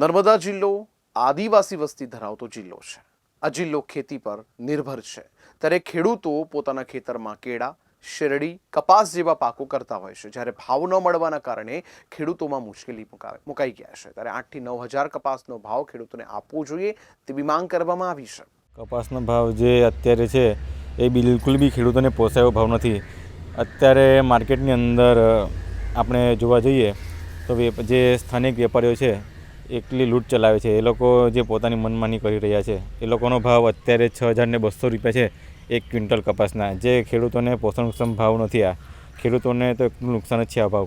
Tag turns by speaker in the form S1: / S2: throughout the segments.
S1: નર્મદા જિલ્લો આદિવાસી વસ્તી ધરાવતો જિલ્લો છે. આ જિલ્લો ખેતી પર નિર્ભર છે. ત્યારે ખેડૂતો પોતાના ખેતરમાં કેળા, શેરડી, કપાસ જેવા પાકો કરતા હોય છે. જ્યારે ભાવ ન મળવાના કારણે ખેડૂતોમાં મુશ્કેલી મુકાવે, મુકાઈ ગયા છે. ત્યારે આઠથી નવ હજાર કપાસનો ભાવ ખેડૂતોને આપવો જોઈએ તેવી માંગ કરવામાં આવી છે.
S2: કપાસનો ભાવ જે અત્યારે છે, એ બિલકુલ બી ખેડૂતોને પોસાયો ભાવ નથી. અત્યારે માર્કેટની અંદર આપણે જોવા જઈએ, તો જે સ્થાનિક વેપારીઓ છે એકલી લૂંટ ચલાવે છે. એ લોકો જે પોતાની મનમાની કરી રહ્યા છે, એ લોકોનો ભાવ અત્યારે છ હજારને બસો રૂપિયા છે, એક ક્વિન્ટલ કપાસના. જે ખેડૂતોને પોષણક્ષમ ભાવ નથી આ. ખેડૂતોને તો એટલું નુકસાન જ છે આ ભાવ.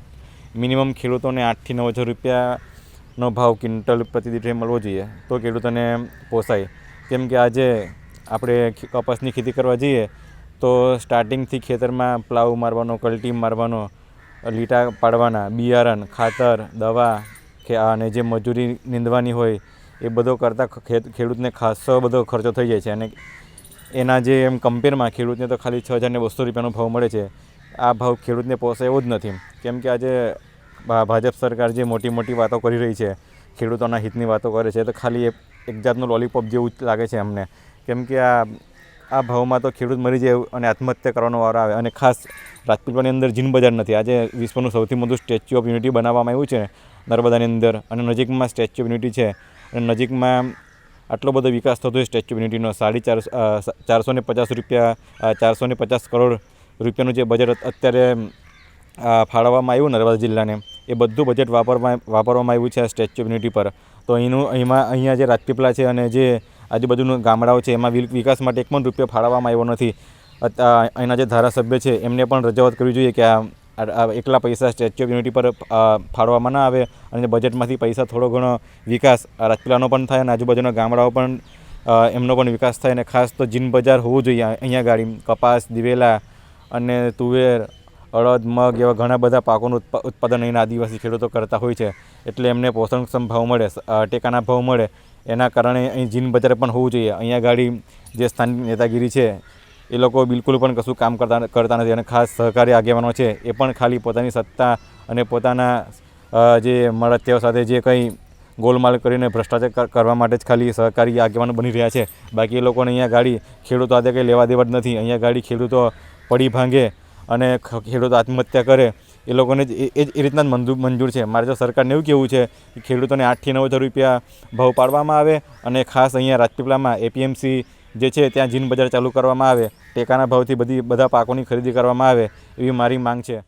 S2: મિનિમમ ખેડૂતોને આઠથી નવ હજાર રૂપિયાનો ભાવ ક્વિન્ટલ પ્રતિ મળવો જોઈએ, તો ખેડૂતોને પોસાય. કેમ કે આજે આપણે કપાસની ખેતી કરવા જઈએ, તો સ્ટાર્ટિંગથી ખેતરમાં પ્લાવ મારવાનો, કલ્ટી મારવાનો, લીટા પાડવાના, બિયારણ, ખાતર, દવા અને જે મજૂરી નીંદવાની હોય એ બધો કરતાં ખેડૂતને ખાસો બધો ખર્ચો થઈ જાય છે. અને એના જે એમ કમ્પેરમાં ખેડૂતને તો ખાલી છ હજારને બસો રૂપિયાનો ભાવ મળે છે. આ ભાવ ખેડૂતને પોસે એવો જ નથી. કેમ કે આજે ભાજપ સરકાર જે મોટી મોટી વાતો કરી રહી છે, ખેડૂતોના હિતની વાતો કરે છે, તો ખાલી એક જાતનું લોલીપોપ જેવું જ લાગે છે અમને. કેમ કે આ આ ભાવમાં તો ખેડૂત મરી જાય અને આત્મહત્યા કરવાનો વારો આવે. અને ખાસ રાજપીપળાની અંદર જીન બજાર નથી. આજે વિશ્વનું સૌથી મોટું સ્ટેચ્યુ ઓફ યુનિટી બનાવવામાં આવ્યું છે. નર્મદાની અંદર અને નજીકમાં સ્ટેચ્યુ ઓફ યુનિટી છે. અને નજીકમાં આટલો બધો વિકાસ થતો હોય સ્ટેચ્યુ ઓફ યુનિટીનો. સાડી ચાર ચારસો ને પચાસ રૂપિયા ચારસો ને પચાસ કરોડ રૂપિયાનું જે બજેટ અત્યારે ફાળવવામાં આવ્યું નર્મદા જિલ્લાને, એ બધું બજેટ વાપરવામાં વાપરવામાં આવ્યું છે સ્ટેચ્યુ ઓફ યુનિટી પર. તો અહીંનું અહીંમાં અહીંયા જે રાજપીપળા છે અને જે આજુબાજુનું ગામડાઓ છે, એમાં વિકાસ માટે એક પણ રૂપિયો ફાળવવામાં આવ્યો નથી. અહીંના જે ધારાસભ્ય છે, એમને પણ રજૂઆત કરવી જોઈએ કે આ એકલા પૈસા સ્ટેચ્યુ ઓફ યુનિટી પર ફાળવામાં ના આવે અને બજેટમાંથી પૈસા થોડો ઘણો વિકાસ રાજપીલાનો પણ થાય અને આજુબાજુના ગામડાઓ પણ એમનો પણ વિકાસ થાય અને ખાસ તો જીન બજાર હોવું જોઈએ અહીંયા ગાડી, કપાસ, દિવેલા અને તુવેર, અડદ, મગ એવા ઘણા બધા પાકોનું ઉત્પા- ઉત્પાદન અહીંના આદિવાસી ખેડૂતો કરતા હોય છે. એટલે એમને પોષણક્ષમ ભાવ મળે ટેકાના ભાવ મળે. એના કારણે અહીં જીન બજાર પણ હોવું જોઈએ. અહીંયા ગાડી જે સ્થાનિક નેતાગીરી છે એ લોકો બિલકુલ પણ કશું કામ કરતા કરતા નથી અને ખાસ સહકારી આગેવાનો છે એ પણ ખાલી પોતાની સત્તા અને પોતાના જે મળત્યાઓ સાથે જે કંઈ ગોલમાલ કરીને ભ્રષ્ટાચાર કરવા માટે જ ખાલી સહકારી આગેવાનો બની રહ્યા છે. બાકી એ લોકોને અહીંયા ગાડી ખેડૂતો આજે કંઈ લેવા દેવા જ નથી. અહીંયા ગાડી ખેડૂતો પડી ભાંગે અને ખેડૂતો આત્મહત્યા કરે. એ લોકોને જ એ- જ એ રીતના જ મંજૂર મંજૂર છે. મારે તો સરકારને એવું કહેવું છે કે ખેડૂતોને આઠથી નવ હજાર રૂપિયા ભાવ પાડવામાં આવે અને ખાસ અહીંયા રાજપીપળામાં એપીએમસી જે છે ત્યાં જીન બજાર ચાલુ કરવામાં આવે, ટેકાના ભાવથી બધી, બધા પાકોની ખરીદી કરવામાં આવે, એવી મારી માંગ છે.